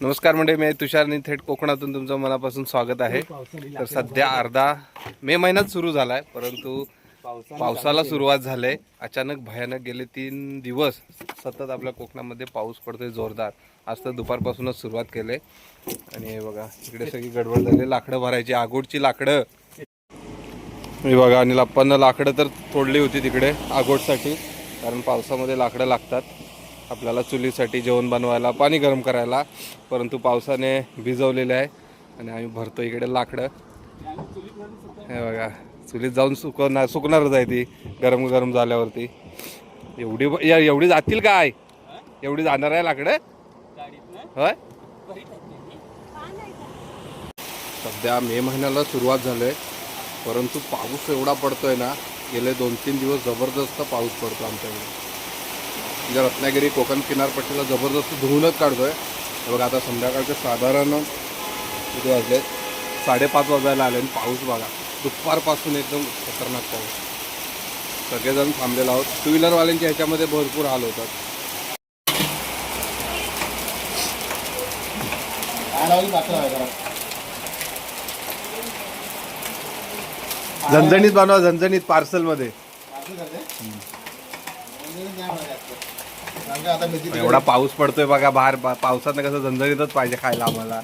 नमस्कार म्हणजे मी तुषार आणि थेट कोकणातून तुमचं मनापासून स्वागत आहे. तर सध्या अर्धा मे महिन्यात सुरू झाला आहे परंतु पावसाला सुरुवात झाले अचानक भयानक गेले तीन दिवस सतत आपल्या कोकणामध्ये पाऊस पडतोय जोरदार. आज तर दुपारपासूनच सुरुवात केले आणि हे बघा इकडे सगळी गडबड झाली. लाकडं भरायची आगोडची लाकडं. हे बघा आणि लप्पांना लाकडं तर तोडली होती तिकडे आगोडसाठी कारण पावसामध्ये लाकडं लागतात. आपल्याला चुलीसाठी जेवण बनवायला पाणी गरम करायला परंतु पावसाने भिजवलेले आहे आणि आम्ही भरतो इकडे लाकडं. हे बघा चुलीत जाऊन सुकवणार सुकणारच आहे ती गरम गरम झाल्यावरती. एवढी या एवढी जातील काय? एवढी जाणार आहे लाकडं? होय? सध्या मे महिन्याला सुरुवात झाली आहे परंतु पाऊस एवढा पडतोय ना गेले दोन तीन दिवस जबरदस्त पाऊस पडतो आमच्याकडे. म्हणजे रत्नागिरी कोकण किनारपट्टीला जबरदस्त धुवूनच काढतोय. हे बघा आता संध्याकाळचे साधारण किती वाजले? साडेपाच वाजायला आले आणि पाऊस बघा दुपारपासून एकदम खतरनाक पाऊस. सगळेजण थांबलेलो आहोत. टू व्हीलरवाल्यांच्या ह्याच्यामध्ये भरपूर हाल होतात. झणझणीत बनवा झणझणीत पार्सलमध्ये एवढा पाऊस पडतोय बघा बाहेर. पावसानं कसं झणझणीतच पाहिजे खायला आम्हाला.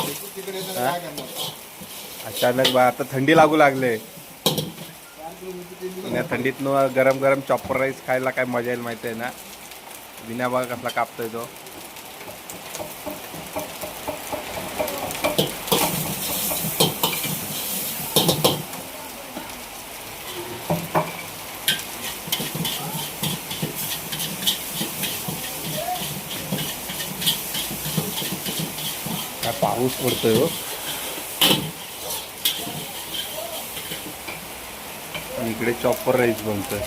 अचानक बा आता थंडी लागू लागले. थंडीतनं गरम गरम चॉपर राईस खायला काय मजा येईल माहिती आहे ना? बिना बघा कसला कापतोय तो. काय पाऊस पडतोय हो. इकडे चॉपर राईस बनतोय.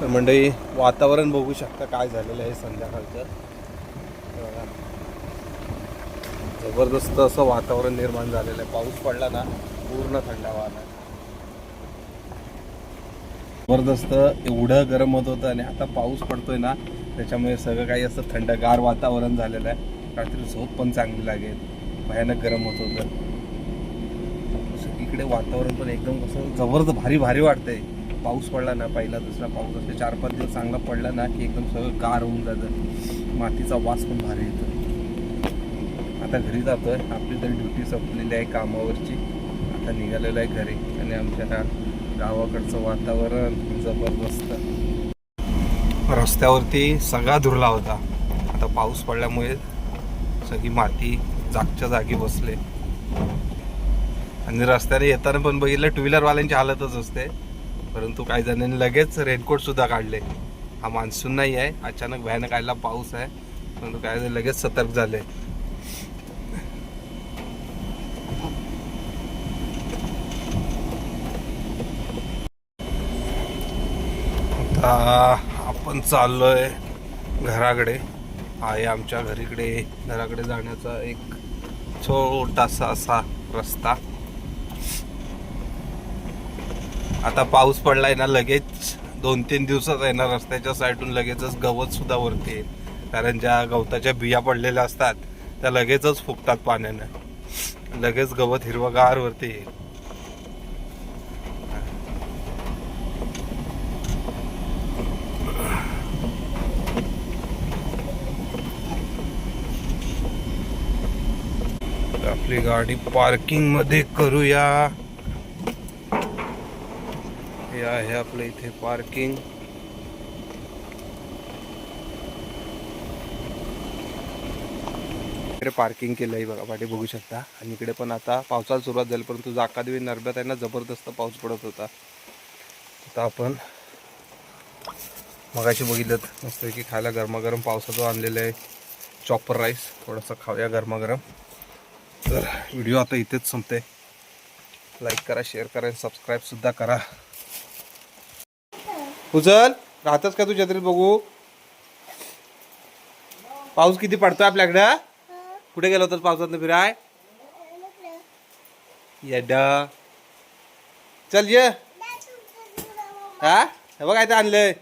तर मंडळी वातावरण बघू शकता काय झालेलं आहे संध्याकाळचं. जबरदस्त असं वातावरण निर्माण झालेलं आहे. पाऊस पडला ना पूर्ण थंडावा आला. जबरदस्त एवढं गरम होत होतं आणि आता पाऊस पडतोय ना त्याच्यामुळे सगळं काही असं थंडगार वातावरण झालेलं आहे. रात्री झोप पण चांगली लागेल. भयानक गरम होत होतं. इकडे वातावरण पण एकदम कसं जबरदस्त भारी भारी वाटतंय. पाऊस पडला ना पहिला दुसरा पाऊस असते. चार पाच दिवस चांगला पडला ना की एकदम सगळं गार होऊन जातं. मातीचा वास पण भारी येतो. आता घरी जातोय. आपली तर ड्युटी संपलेली आहे कामावरची. आता निघालेलं आहे घरी आणि आमच्या गावाकडचं वातावरण जबरदस्त. रस्त्यावरती सगळा धुरला होता. आता पाऊस पडल्यामुळे सगळी माती जागच्या जागी बसले. आणि रस्त्याने येताना पण बघितलं टू व्हीलरवाल्यांची हालतच असते. परंतु काही जणांनी लगेच रेनकोट सुद्धा काढले. हा मान्सून नाही आहे अचानक भयानक आयला पाऊस आहे. परंतु काही जण लगेच सतर्क झाले. आता आपण चाललोय घराकडे. आहे आमच्या घरीकडे घराकडे जाण्याचा एक छोटासा असा रस्ता. आता पाऊस पडलाय ना लगेच दोन तीन दिवसात आहे ना रस्त्याच्या साईडून लगेचच गवत सुद्धा वरती येईल. कारण ज्या गवताच्या बिया पडलेल्या असतात त्या लगेचच फुगतात पाण्यानं. लगेच गवत हिरवगार वरती येईल. आपली गाडी पार्किंगमध्ये करूया. हे आहे आपलं इथे पार्किंग इकडे पार्किंग केलंय बघा पाठी बघू शकता. आणि इकडे पण आता पावसाला सुरुवात झाली परंतु जाकादेवी नरब्यात आहे ना जबरदस्त पाऊस पडत होता. आता आपण मगाशी बघितलं मस्तपैकी की खायला गरमागरम पावसाचं आणलेलं आहे. चॉपर राईस थोडंसं खाऊया गरमागरम. तर व्हिडिओ आता इथेच संपते लाईक करा शेअर करा सबस्क्राईब सुद्धा करा. उचल. राहतच का तू छत्रीत बघू? पाऊस किती पडतोय आपल्याकडं? कुठे गेलो होतास पावसात फिराय? येडा. चल ये. हा? हे बघ काय ते आणलंय.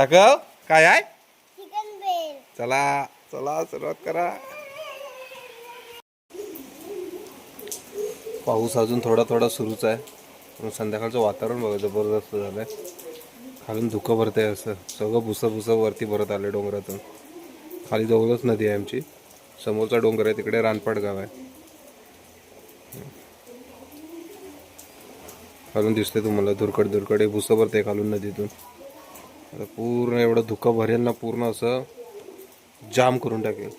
दाखव. काय आहे? चिकन बेल चला चला सुरुवात करा. पाऊस अजून थोडा थोडा सुरूच आहे. पण संध्याकाळचं वातावरण बघा जबरदस्त झालंय. खालून धुकं भरतंय असं. सगळं भुसं भुसं वरती भरत आलं डोंगरातून. खाली जवळच नदी आहे आमची. समोरचा डोंगर आहे तिकडे रानपाट गाव आहे. खालून दिसते तुम्हाला दुर्कड दुर्कड हे भुसं भरते खालून नदीतून. पूर्ण एवढं धुकं भरेल ना पूर्ण असं जाम करून टाकेल.